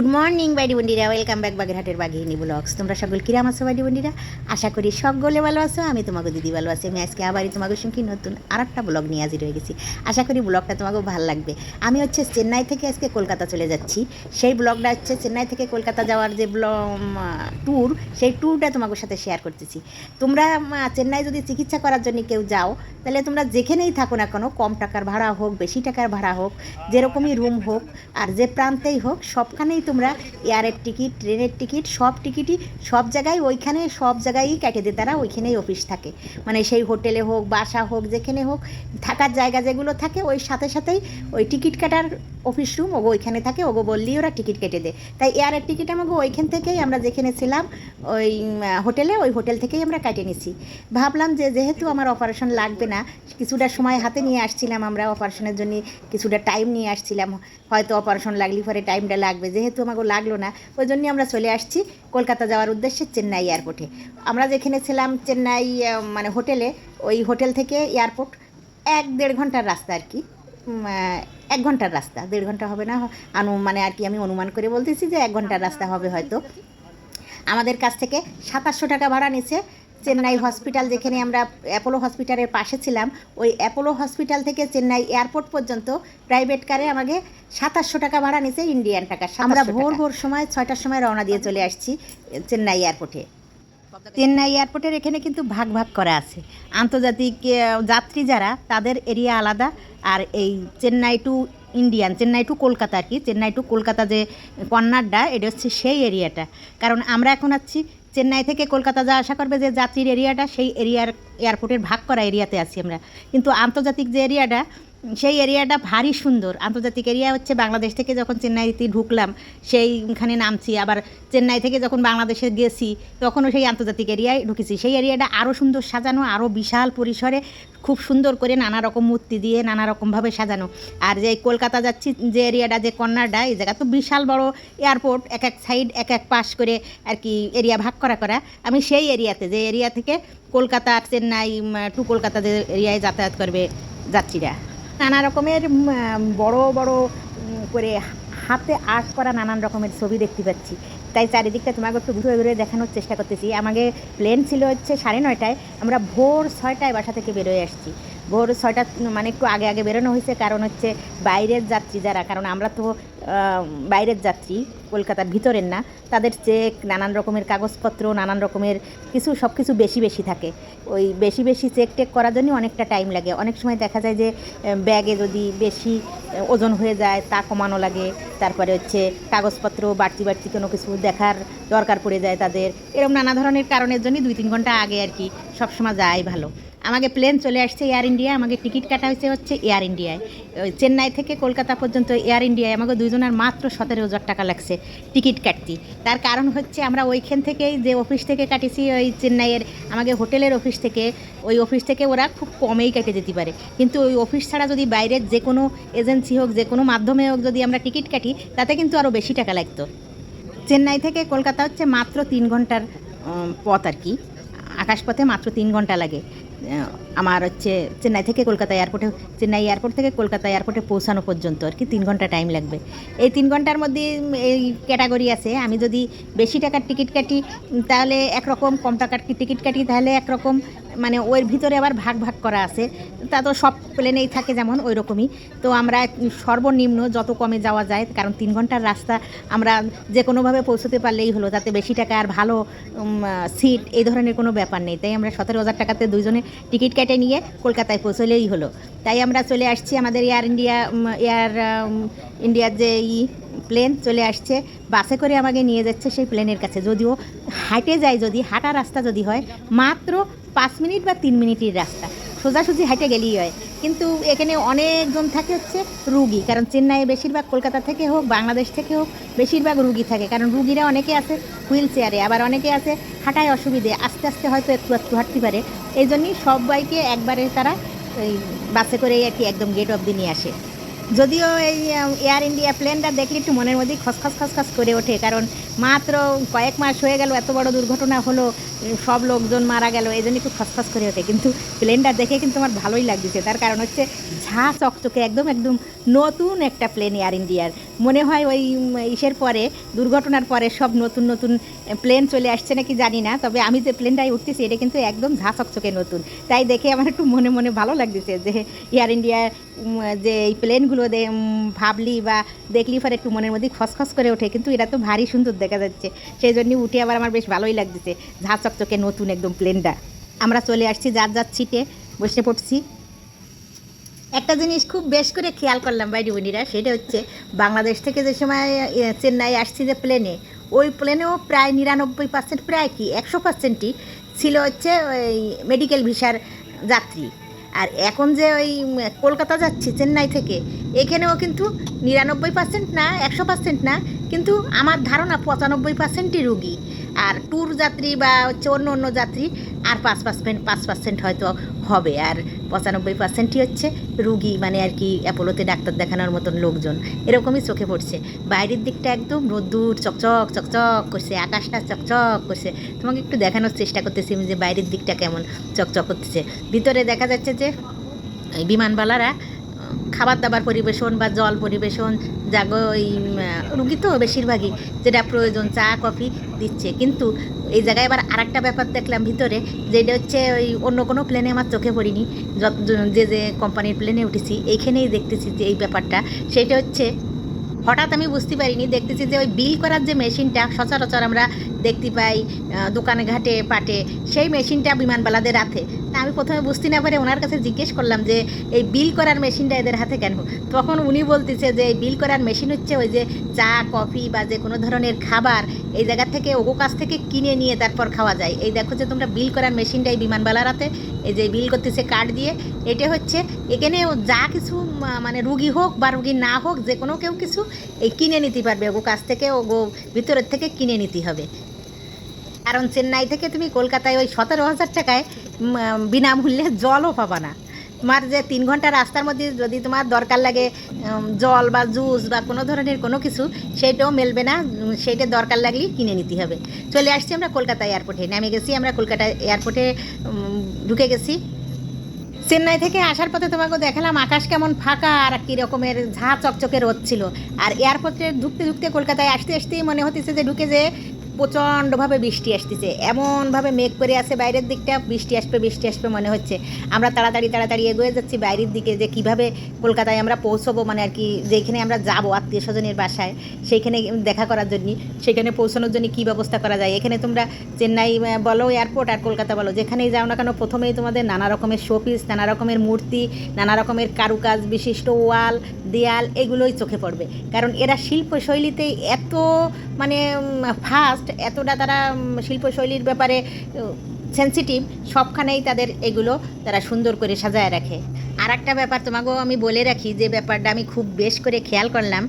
Good morning বাইডি বন্ডিরা welcome back বাগেরহাটের বাঘিনী ব্লগস তোমরা সকল কিরাম আছো বাইডি বন্ডিরা আশা করি সকলে ভালো আছো, আমি তোমাকে দিদি ভালো আছি। আমি আজকে আবারই তোমাকে সঙ্গে নতুন আর একটা ব্লগ নিয়ে হাজির হয়ে গেছি। আশা করি ব্লগটা তোমাকেও ভালো লাগবে। আমি হচ্ছে চেন্নাই থেকে আজকে কলকাতা চলে যাচ্ছি। সেই ব্লগটা হচ্ছে চেন্নাই থেকে কলকাতা যাওয়ার যে ট্যুর সেই ট্যুরটা তোমাদের সাথে শেয়ার করতেছি। তোমরা চেন্নাই যদি চিকিৎসা করার জন্য কেউ যাও, তাহলে তোমরা যেখানেই থাকো না কেন, কম টাকার ভাড়া হোক, বেশি টাকার ভাড়া হোক, যেরকমই রুম হোক, আর যে প্রান্তেই হোক, সবখানেই তোমরা এয়ারের টিকিট, ট্রেনের টিকিট, সব টিকিটই সব জায়গায়, ওইখানে সব জায়গায়ই কেটে দেয় তারা ওইখানেই অফিস থাকে। মানে সেই হোটেলে হোক, বাসা হোক, যেখানে হোক, থাকার জায়গা যেগুলো থাকে, ওই সাথে সাথেই ওই টিকিট কাটার অফিস রুম ওগো ওইখানে থাকে, ওগো বললেই ওরা টিকিট কেটে দেয়। তাই এয়ারের টিকিট আমাকে ওইখান থেকেই আমরা যেখানে ছিলাম, ওই হোটেলে, ওই হোটেল থেকেই আমরা কাটে নিছি। ভাবলাম যে যেহেতু আমার অপারেশন লাগবে না, কিছুটা সময় হাতে নিয়ে আসছিলাম আমরা অপারেশনের জন্য কিছুটা টাইম নিয়ে আসছিলাম। হয়তো অপারেশন লাগলে পরে টাইমটা লাগবে। যেহেতু আমাকে লাগল না। ওই জন্যই আমরা চলে আসছি কলকাতা যাওয়ার উদ্দেশ্যে চেন্নাই এয়ারপোর্টে আমরা যেখানে ছিলাম চেন্নাই মানে হোটেলে, ওই হোটেল থেকে এয়ারপোর্ট এক দেড় ঘণ্টার রাস্তা আর কি। এক ঘণ্টার রাস্তা। দেড় ঘণ্টা হবে না, আনু মানে আর কি আমি অনুমান করে বলতেছি যে এক ঘণ্টার রাস্তা হবে হয়তো। আমাদের কাছ থেকে সাতাশশো টাকা ভাড়া নিচ্ছে চেন্নাই হসপিটাল যেখানে আমরা অ্যাপোলো হসপিটালের পাশে ছিলাম ওই অ্যাপোলো হসপিটাল থেকে চেন্নাই এয়ারপোর্ট পর্যন্ত প্রাইভেট কারে আমাকে সাতাশশো টাকা ভাড়া নিচ্ছে ইন্ডিয়ান টাকা আমরা ভোর ভোর সময় ছয়টার সময় রওনা দিয়ে চলে আসছি চেন্নাই এয়ারপোর্টে। চেন্নাই এয়ারপোর্টের এখানে কিন্তু ভাগ ভাগ করা আছে। আন্তর্জাতিক যাত্রী যারা তাদের এরিয়া আলাদা। আর এই Chennai to Indian Chennai to Kolkata আর কি চেন্নাই টু কলকাতা যে কর্নারটা এটা হচ্ছে সেই এরিয়াটা। কারণ আমরা এখন আছি চেন্নাই থেকে কলকাতা যা আশা করবে যে যাত্রীর এরিয়াটা, সেই এরিয়ার এয়ারপোর্টের ভাগ করা এরিয়াতে আছি আমরা। কিন্তু আন্তর্জাতিক যে এরিয়াটা, সেই এরিয়াটা ভারী সুন্দর। আন্তর্জাতিক এরিয়া হচ্ছে বাংলাদেশ থেকে যখন চেন্নাইতে ঢুকলাম, সেইখানে নামছি। আবার চেন্নাই থেকে যখন বাংলাদেশে গেছি, তখনও সেই আন্তর্জাতিক এরিয়ায় ঢুকেছি। সেই এরিয়াটা আরও সুন্দর সাজানো, আরও বিশাল পরিসরে খুব সুন্দর করে নানা রকম মূর্তি দিয়ে নানা রকমভাবে সাজানো। আর যে কলকাতা যাচ্ছি, যে এরিয়াটা, যে কর্নারটা, এই জায়গা তো বিশাল বড় এয়ারপোর্ট, এক এক সাইড, এক এক পাশ করে আর কি এরিয়া ভাগ করা করা। আমি সেই এরিয়াতে, যে এরিয়া থেকে কলকাতা চেন্নাই টু কলকাতা যে এরিয়ায় যাতায়াত করবে যাত্রীরা। নানা রকমের বড় বড় করে হাতে আর্ট করা নানান রকমের ছবি দেখতে পাচ্ছি। তাই চারিদিকটা তোমাকে একটু ঘুরে ঘুরে দেখানোর চেষ্টা করতেছি। আমাকে প্লেন ছিল হচ্ছে সাড়ে নয়টায়, আমরা ভোর ছয়টায় বাসা থেকে বেরোয় আসছি। ভোর ছয়টা মানে একটু আগে আগে বেরোনো হয়েছে, কারণ হচ্ছে বাইরের যাত্রী যারা, কারণ আমরা তো বাইরের যাত্রী, কলকাতার ভিতরের না, তাদের চেক, নানান রকমের কাগজপত্র, নানান রকমের কিছু সব কিছু বেশি বেশি থাকে। ওই বেশি বেশি চেক টেক করার জন্য অনেকটা টাইম লাগে। অনেক সময় দেখা যায় যে ব্যাগে যদি বেশি ওজন হয়ে যায়, তা কমানো লাগে। তারপরে হচ্ছে কাগজপত্র, বাড়তি বাড়তি কোনো কিছু দেখার দরকার পড়ে যায় তাদের। এরকম নানা ধরনের কারণের জন্য দুই তিন ঘণ্টা আগে আর কি সবসময় যায় ভালো। আমাকে প্লেন চলে আসছে এয়ার ইন্ডিয়া আমাকে টিকিট কাটা হয়েছে হচ্ছে এয়ার ইন্ডিয়ায় চেন্নাই থেকে কলকাতা পর্যন্ত এয়ার ইন্ডিয়ায় আমাকে দুজনের মাত্র সতেরো হাজার টাকা লাগছে টিকিট কাটতি। তার কারণ হচ্ছে আমরা ওইখান থেকেই যে অফিস থেকে কাটিছি, ওই চেন্নাইয়ের, আমাকে হোটেলের অফিস থেকে, ওই অফিস থেকে ওরা খুব কমেই কেটে যেতে পারে। কিন্তু ওই অফিস ছাড়া যদি বাইরের যে কোনো এজেন্সি হোক, যে কোনো মাধ্যমে হোক যদি আমরা টিকিট কাটি, তাতে কিন্তু আরও বেশি টাকা লাগতো। চেন্নাই থেকে কলকাতা হচ্ছে মাত্র তিন ঘণ্টার পথ আর কি। আকাশপথে মাত্র তিন ঘণ্টা লাগে। আমার হচ্ছে চেন্নাই থেকে কলকাতা এয়ারপোর্টে, চেন্নাই এয়ারপোর্ট থেকে কলকাতা এয়ারপোর্টে পৌঁছানো পর্যন্ত, আর কি তিন ঘণ্টা টাইম লাগবে। এই তিন ঘণ্টার মধ্যে এই ক্যাটাগরি আছে। আমি যদি বেশি টাকার টিকিট কাটি তাহলে একরকম, কম টাকার টিকিট কাটি, তাহলে একরকম মানে ওর ভিতরে আবার ভাগ ভাগ করা আছে। তা তো সব প্লেনেই থাকে যেমন ওই রকমই তো আমরা সর্বনিম্ন যত কমে যাওয়া যায়, কারণ তিন ঘণ্টার রাস্তা আমরা যে কোনোভাবে পৌঁছতে পারলেই হলো, তাতে বেশি টাকা আর ভালো সিট এই ধরনের কোনো ব্যাপার নেই। তাই আমরা সতেরো হাজার টাকাতে দুইজনে টিকিট কেটে নিয়ে কলকাতায় পৌঁছলেই হলো। তাই আমরা চলে আসছি, আমাদের এয়ার ইন্ডিয়া এয়ার ইন্ডিয়ার যে ই প্লেন চলে আসছে। বাসে করে আমাকে নিয়ে যাচ্ছে সেই প্লেনের কাছে। যদিও হাঁটে যায়, যদি হাঁটা রাস্তা যদি হয়, মাত্র পাঁচ মিনিট বা তিন মিনিটের রাস্তা। সোজাসুজি হাঁটে গেলেই হয়। কিন্তু এখানে অনেকজন থাকে হচ্ছে রুগী। কারণ চেন্নাইয়ে বেশিরভাগ কলকাতা থেকে হোক, বাংলাদেশ থেকে হোক, বেশিরভাগ রুগী থাকে। কারণ রুগীরা অনেকে আছে হুইল চেয়ারে, আবার অনেকে আছে হাঁটায় অসুবিধে, আস্তে আস্তে হয়তো একটু একটু হাঁটতে পারে। এই জন্যই সবাইকে একবারে তারা বাসে করেই আর কি একদম গেট অব্দি নিয়ে আসে। যদিও এই এয়ার ইন্ডিয়া প্লেনটা দেখলে একটু মনের মধ্যেই খসখস খসখস করে ওঠে, কারণ মাত্র কয়েক মাস হয়ে গেল, এত বড় দুর্ঘটনা হলো, সব লোকজন মারা গেল, এই জন্য একটু খসখস করে ওঠে। কিন্তু প্লেনটা দেখে কিন্তু আমার ভালোই লাগতেছে। তার কারণ হচ্ছে ঝা চকচকে, একদম একদম নতুন একটা প্লেন এয়ার ইন্ডিয়ার মনে হয় ওই ইসের পরে, দুর্ঘটনার পরে সব নতুন নতুন প্লেন চলে আসছে নাকি জানি না, তবে আমি যে প্লেনটায় উঠতেছি, এটা কিন্তু একদম ঝা চকচকে নতুন। তাই দেখে আমার একটু মনে মনে ভালো লাগতেছে যে এয়ার ইন্ডিয়ার যে এই প্লেনগুলো দে ভাবলি বা দেখলি পরে একটু মনের মধ্যে খসখস করে ওঠে, কিন্তু এটা তো ভারী সুন্দর দেখা যাচ্ছে। সেই জন্যই উঠে আবার আমার বেশ ভালোই লাগতেছে। ঝা চকচকে নতুন একদম প্লেনটা আমরা চলে আসছি যার যার সিটে বসে পড়ছি। একটা জিনিস খুব বেশ করে খেয়াল করলাম বাইরে বোনিরা সেটা হচ্ছে বাংলাদেশ থেকে যে সময় চেন্নাই আসছি যে প্লেনে ওই প্লেনেও প্রায় নিরানব্বই পার্সেন্ট প্রায় কি, একশো পার্সেন্টই ছিল হচ্ছে ওই মেডিকেল ভিসার যাত্রী। আর এখন যে ওই কলকাতা যাচ্ছি চেন্নাই থেকে, এখানেও কিন্তু নিরানব্বই পার্সেন্ট না, একশো পার্সেন্ট না, কিন্তু আমার ধারণা পঁচানব্বই পার্সেন্টই রুগী। আর ট্যুর যাত্রী বা হচ্ছে অন্য অন্য যাত্রী, আর পাঁচ পার্সেন্ট পাঁচ পার্সেন্ট হয়তো হবে। আর পঁচানব্বই পার্সেন্টই হচ্ছে রুগী মানে আর কি অ্যাপোলোতে ডাক্তার দেখানোর মতন লোকজন। এরকমই চোখে পড়ছে। বাইরের দিকটা একদম রোদ্দুর, চকচক চকচক করছে, আকাশটা চকচক করছে। তোমাকে একটু দেখানোর চেষ্টা করতেছি যে বাইরের দিকটা কেমন চকচক করতেছে। ভিতরে দেখা যাচ্ছে যে বিমানবালারা খাবার দাবার পরিবেশন বা জল পরিবেশন, জাগো ওই রুগী তো বেশিরভাগই, যেটা প্রয়োজন, চা, কফি দিচ্ছে। কিন্তু এই জায়গায় আবার আরেকটা ব্যাপার দেখলাম ভিতরে, যেটা হচ্ছে ওই অন্য কোনো প্লেনে আমার চোখে পড়িনি, যত, যে যে কোম্পানির প্লেনে উঠেছি, এইখানেই দেখতেছি যে এই ব্যাপারটা। সেটা হচ্ছে, হঠাৎ আমি বুঝতে পারিনি, দেখতেছি যে ওই বিল করার যে মেশিনটা সচরাচর আমরা দেখতে পাই দোকানে ঘাটে পাটে, সেই মেশিনটা বিমানবালাদের হাতে। তা আমি প্রথমে বুঝতে না পারে, ওনার কাছে জিজ্ঞেস করলাম যে, এই বিল করার মেশিনটা এদের হাতে কেন? তখন উনি বলতেছে যে, এই বিল করার মেশিন হচ্ছে ওই যে চা, কফি বা যে কোনো ধরনের খাবার এই জায়গা থেকে ওগো কাছ থেকে কিনে নিয়ে তারপর খাওয়া যায়। এই দেখো যে তোমরা বিল করার মেশিনটা এই বিমানবালার হাতে, এই যে বিল করতেছে কার্ড দিয়ে। এটা হচ্ছে এখানে যা কিছু মানে রুগী হোক বা রুগী না হোক, যে কোনো কেউ কিছু এই কিনে নিতে পারবে, ওগো কাছ থেকে ওগো ভিতরের থেকে কিনে নিতে হবে। কারণ চেন্নাই থেকে তুমি কলকাতায় ওই সতেরো হাজার টাকায় বিনামূল্যে জলও পাবা না। তোমার যে তিন ঘণ্টা রাস্তার মধ্যে যদি তোমার দরকার লাগে জল বা জুস বা কোনো ধরনের কোনো কিছু, সেইটাও মেলবে না সেইটা দরকার লাগলেই কিনে নিতে হবে। চলে আসছি আমরা কলকাতা এয়ারপোর্টে, নেমে গেছি আমরা কলকাতা এয়ারপোর্টে ঢুকে গেছি। চেন্নাই থেকে আসার পথে তোমাকে দেখালাম আকাশ কেমন ফাঁকা আর কী রকমের ঝাঁ চকচকে রোদ ছিল। আর এয়ারপোর্টে ঢুকতে ঢুকতে কলকাতায় আসতে আসতেই মনে হতেছে যে ঢুকে যে প্রচণ্ডভাবে বৃষ্টি আসতেছে। এমনভাবে মেঘ করে আছে বাইরের দিকটা, বৃষ্টি আসবে বৃষ্টি আসবে মনে হচ্ছে। আমরা তাড়াতাড়ি তাড়াতাড়ি এগোয়ে যাচ্ছি বাইরের দিকে যে কীভাবে কলকাতায় আমরা পৌঁছবো মানে আর কি যেখানে আমরা যাব আত্মীয় স্বজনের বাসায় সেইখানে দেখা করার জন্য, সেখানে পৌঁছানোর জন্য কী ব্যবস্থা করা যায়? এখানে তোমরা চেন্নাই বলো এয়ারপোর্ট আর কলকাতা বলো, যেখানেই যাও না কেন, প্রথমেই তোমাদের নানা রকমের শোপিস নানা রকমের মূর্তি, নানা রকমের কারুকাজ বিশিষ্ট ওয়াল, দেয়াল, এগুলোই চোখে পড়বে। কারণ এরা শিল্পশৈলীতে এত মানে ফার্স্ট এতটা তারা শিল্পশৈলীর ব্যাপারে সেন্সিটিভ সবখানেই তাদের এগুলো তারা সুন্দর করে সাজায় রাখে। আর একটা ব্যাপার তোমাকেও আমি বলে রাখি, যে ব্যাপারটা আমি খুব বেশ করে খেয়াল করলাম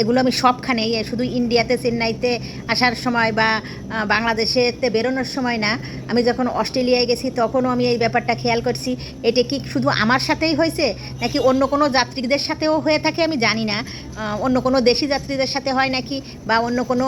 এগুলো আমি সবখানেই শুধু ইন্ডিয়াতে, চেন্নাইতে আসার সময় বা বাংলাদেশেতে বেরোনোর সময় না, আমি যখন অস্ট্রেলিয়ায় গেছি তখনও আমি এই ব্যাপারটা খেয়াল করছি। এটা কি শুধু আমার সাথেই হয়েছে, নাকি অন্য কোনো যাত্রীদের সাথেও হয়ে থাকে আমি জানি না। অন্য কোনো দেশি যাত্রীদের সাথে হয় নাকি, বা অন্য কোনো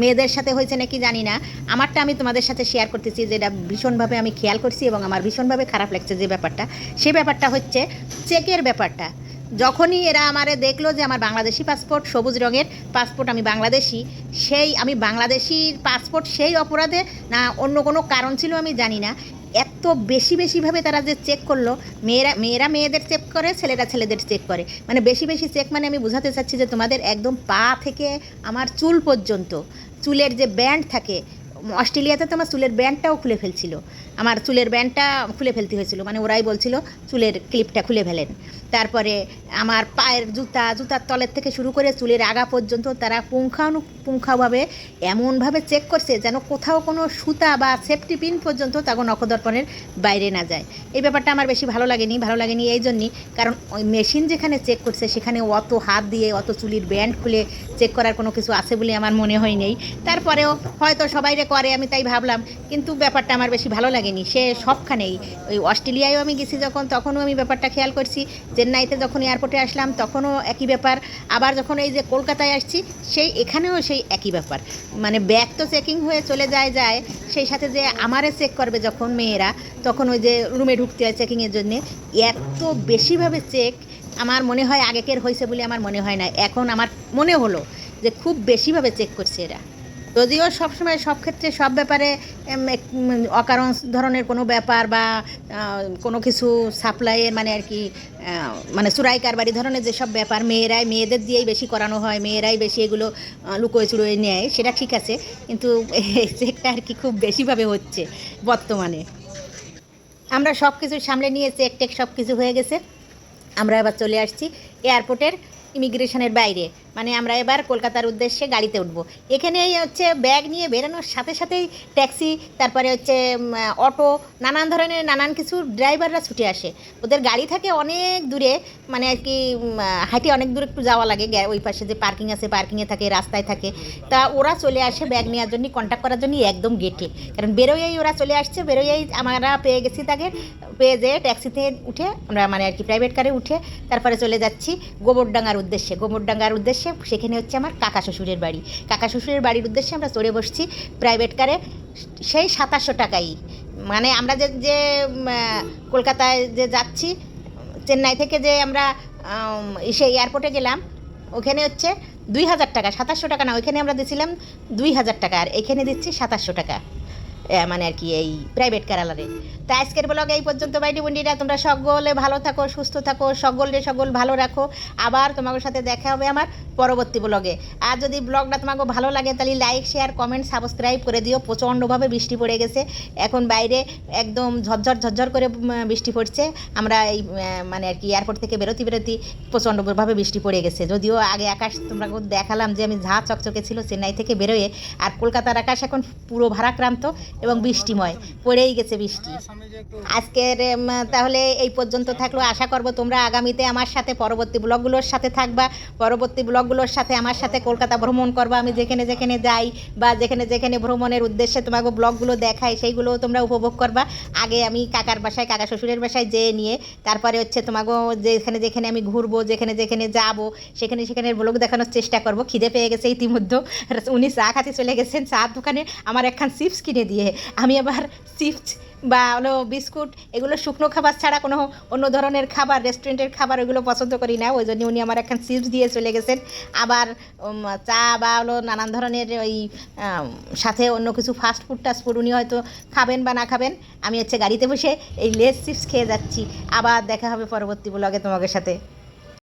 মেয়েদের সাথে হয়েছে নাকি জানি না। আমারটা আমি তোমাদের সাথে শেয়ার করতেছি, যেটা ভীষণভাবে আমি খেয়াল করছি এবং আমার ভীষণভাবে খারাপ লাগছে যে ব্যাপারটা। সে ব্যাপারটা হচ্ছে চেকের ব্যাপারটা। যখনই এরা আমারে দেখল যে আমার বাংলাদেশি পাসপোর্ট সবুজ রঙের পাসপোর্ট আমি বাংলাদেশি, সেই আমি বাংলাদেশির পাসপোর্ট সেই অপরাধে না অন্য কোনো কারণ ছিল আমি জানি না। এত বেশি বেশিভাবে তারা যে চেক করল, মেয়েরা মেয়েরা মেয়েদের চেক করে, ছেলেরা ছেলেদের চেক করে। মানে বেশি বেশি চেক মানে আমি বোঝাতে চাচ্ছি যে তোমাদের একদম পা থেকে আমার চুল পর্যন্ত, চুলের যে ব্যান্ড থাকে অস্ট্রেলিয়াতে তো আমার চুলের ব্যান্ডটাও খুলে ফেলছিল। আমার চুলের ব্যান্ডটা খুলে ফেলতে হয়েছিল। মানে ওরাই বলছিল, চুলের ক্লিপটা খুলে ফেলেন। তারপরে আমার পায়ের জুতা, জুতার তলের থেকে শুরু করে চুলের আগা পর্যন্ত তারা পুঙ্খানু পুঙ্খাভাবে এমনভাবে চেক করছে যেন কোথাও কোনো সুতা বা সেফটি পিন পর্যন্ত তখন নখদর্পণের বাইরে না যায়। এই ব্যাপারটা আমার বেশি ভালো লাগেনি ভালো লাগেনি এই জন্যই। কারণ ওই মেশিন যেখানে চেক করছে সেখানে অত হাত দিয়ে অত চুলির ব্যান্ড খুলে চেক করার কোনো কিছু আছে বলে আমার মনে হয় নেই তারপরেও হয়তো সবাইরে করে, আমি তাই ভাবলাম। কিন্তু ব্যাপারটা আমার বেশি ভালো লাগেনি, সে সবখানেই। ওই অস্ট্রেলিয়ায়ও আমি গেছি যখন, তখনও আমি ব্যাপারটা খেয়াল করছি চেন্নাইতে যখন এয়ারপোর্টে আসলাম, তখনও একই ব্যাপার। আবার যখন এই যে কলকাতায় আসছি, সেই এখানেও সেই একই ব্যাপার। মানে ব্যাগ তো চেকিং হয়ে চলে যায় যায়। সেই সাথে যে আমারে চেক করবে যখন মেয়েরা, তখন ওই যে রুমে ঢুকতে হয় চেকিংয়ের জন্যে। এত বেশিভাবে চেক আমার মনে হয় আগেকের হয়েছে বলে আমার মনে হয় না। এখন আমার মনে হলো যে খুব বেশিভাবে চেক করছে এরা। যদিও সবসময় সব ক্ষেত্রে সব ব্যাপারে অকারণ ধরনের কোনো ব্যাপার বা কোনো কিছু সাপ্লাইয়ের মানে আর কি মানে চুরাই কারবারি ধরনের যেসব ব্যাপার মেয়েরাই মেয়েদের দিয়েই বেশি করানো হয়, মেয়েরাই বেশি এগুলো লুকোয় চুরোয় নেয়, সেটা ঠিক আছে, কিন্তু এই চেকটা আর কি খুব বেশিভাবে হচ্ছে বর্তমানে। আমরা সব কিছু সামলে নিয়ে চেক টেক সব কিছু হয়ে গেছে। আমরা এবার চলে আসছি এয়ারপোর্টের ইমিগ্রেশনের বাইরে। মানে আমরা এবার কলকাতার উদ্দেশ্যে গাড়িতে উঠবো। এখানে হচ্ছে ব্যাগ নিয়ে বেরোনোর সাথে সাথেই ট্যাক্সি, তারপরে হচ্ছে অটো, নানান ধরনের নানান কিছু ড্রাইভাররা ছুটে আসে। ওদের গাড়ি থাকে অনেক দূরে মানে আর কি হাঁটে অনেক দূরে একটু যাওয়া লাগে ওই পাশে যে পার্কিং আছে, পার্কিংয়ে থাকে, রাস্তায় থাকে। তা ওরা চলে আসে ব্যাগ নেওয়ার জন্য কন্ট্যাক্ট করার জন্য একদম গেটে কারণ বেরোয়েই ওরা চলে আসছে বেরোয়েই আমরা পেয়ে গেছি তাকে, পেয়ে যেয়ে ট্যাক্সিতে উঠে আমরা মানে আর কি প্রাইভেট কারে উঠে তারপরে চলে যাচ্ছি গোবরডাঙ্গার উদ্দেশ্যে। গোবরডাঙ্গার উদ্দেশ্যে সেখানে হচ্ছে আমার কাকা শ্বশুরের বাড়ি। কাকা শ্বশুরের বাড়ির উদ্দেশ্যে আমরা চড়ে বসছি প্রাইভেট কারে সেই সাতাশশো টাকাই। মানে আমরা যে যে কলকাতায় যে যাচ্ছি চেন্নাই থেকে যে আমরা আম, সে এয়ারপোর্টে গেলাম ওখানে হচ্ছে দুই হাজার টাকা সাতাশশো টাকা না ওইখানে আমরা দিয়েছিলাম দুই হাজার টাকা। আর এখানে দিচ্ছি সাতাশশো টাকা। মানে আর কি এই প্রাইভেট কারালারে তা আজকের ব্লগে এই পর্যন্ত বাইটি বন্ডিরা তোমরা সকলে ভালো থাকো, সুস্থ থাকো, সকলে সকল ভালো রাখো। আবার তোমাদের সাথে দেখা হবে আমার পরবর্তী ব্লগে আর যদি ব্লগটা তোমাকে ভালো লাগে, তাহলে লাইক শেয়ার কমেন্ট সাবস্ক্রাইব করে দিও। প্রচণ্ডভাবে বৃষ্টি পড়ে গেছে। এখন বাইরে একদম ঝরঝর ঝরঝর করে বৃষ্টি পড়ছে। আমরা এই মানে আর কি এয়ারপোর্ট থেকে বেরোতে বেরোতে প্রচণ্ডভাবে বৃষ্টি পড়ে গেছে। যদিও আগে আকাশ তোমরা দেখালাম যে আমি ঝা চকচকে ছিল, চেন্নাই থেকে বেরোয়ে। আর কলকাতার আকাশ এখন পুরো ভারাক্রান্ত। এবং বৃষ্টিময়, পড়েই গেছে বৃষ্টি। আজকের তাহলে এই পর্যন্ত থাকল। আশা করব তোমরা আগামীতে আমার সাথে পরবর্তী ব্লগগুলোর সাথে থাকবা। পরবর্তী ব্লগগুলোর সাথে আমার সাথে কলকাতা ভ্রমণ করবা। আমি যেখানে যেখানে যাই বা যেখানে যেখানে ভ্রমণের উদ্দেশ্যে তোমাকে ব্লগগুলো দেখাই, সেইগুলোও তোমরা উপভোগ করবা। আগে আমি কাকার বাসায়, কাকা শ্বশুরের বাসায় যেয়ে নিয়ে, তারপরে হচ্ছে তোমাকে যেখানে যেখানে আমি ঘুরবো, যেখানে যেখানে যাব, সেখানে সেখানে ব্লগ দেখানোর চেষ্টা করব। খিদে পেয়ে গেছে ইতিমধ্যে। উনি চা খাতে চলে গেছেন। চা দোকানে আমার একখান চিপস কিনে দিয়ে আমি আবার চিপস বা হলো বিস্কুট, এগুলো শুকনো খাবার ছাড়া কোনো অন্য ধরনের খাবার রেস্টুরেন্টের খাবার ওইগুলো পছন্দ করি না। ওই জন্য উনি আমার একখান চিপস দিয়ে চলে গেছেন। আবার চা বা হলো নানান ধরনের ওই সাথে অন্য কিছু ফাস্ট ফুড টাস্ট ফুড উনি হয়তো খাবেন বা না খাবেন। আমি হচ্ছে গাড়িতে বসে এই লেস চিপস খেয়ে যাচ্ছি। আবার দেখা হবে পরবর্তী ব্লগে তোমাদের সাথে।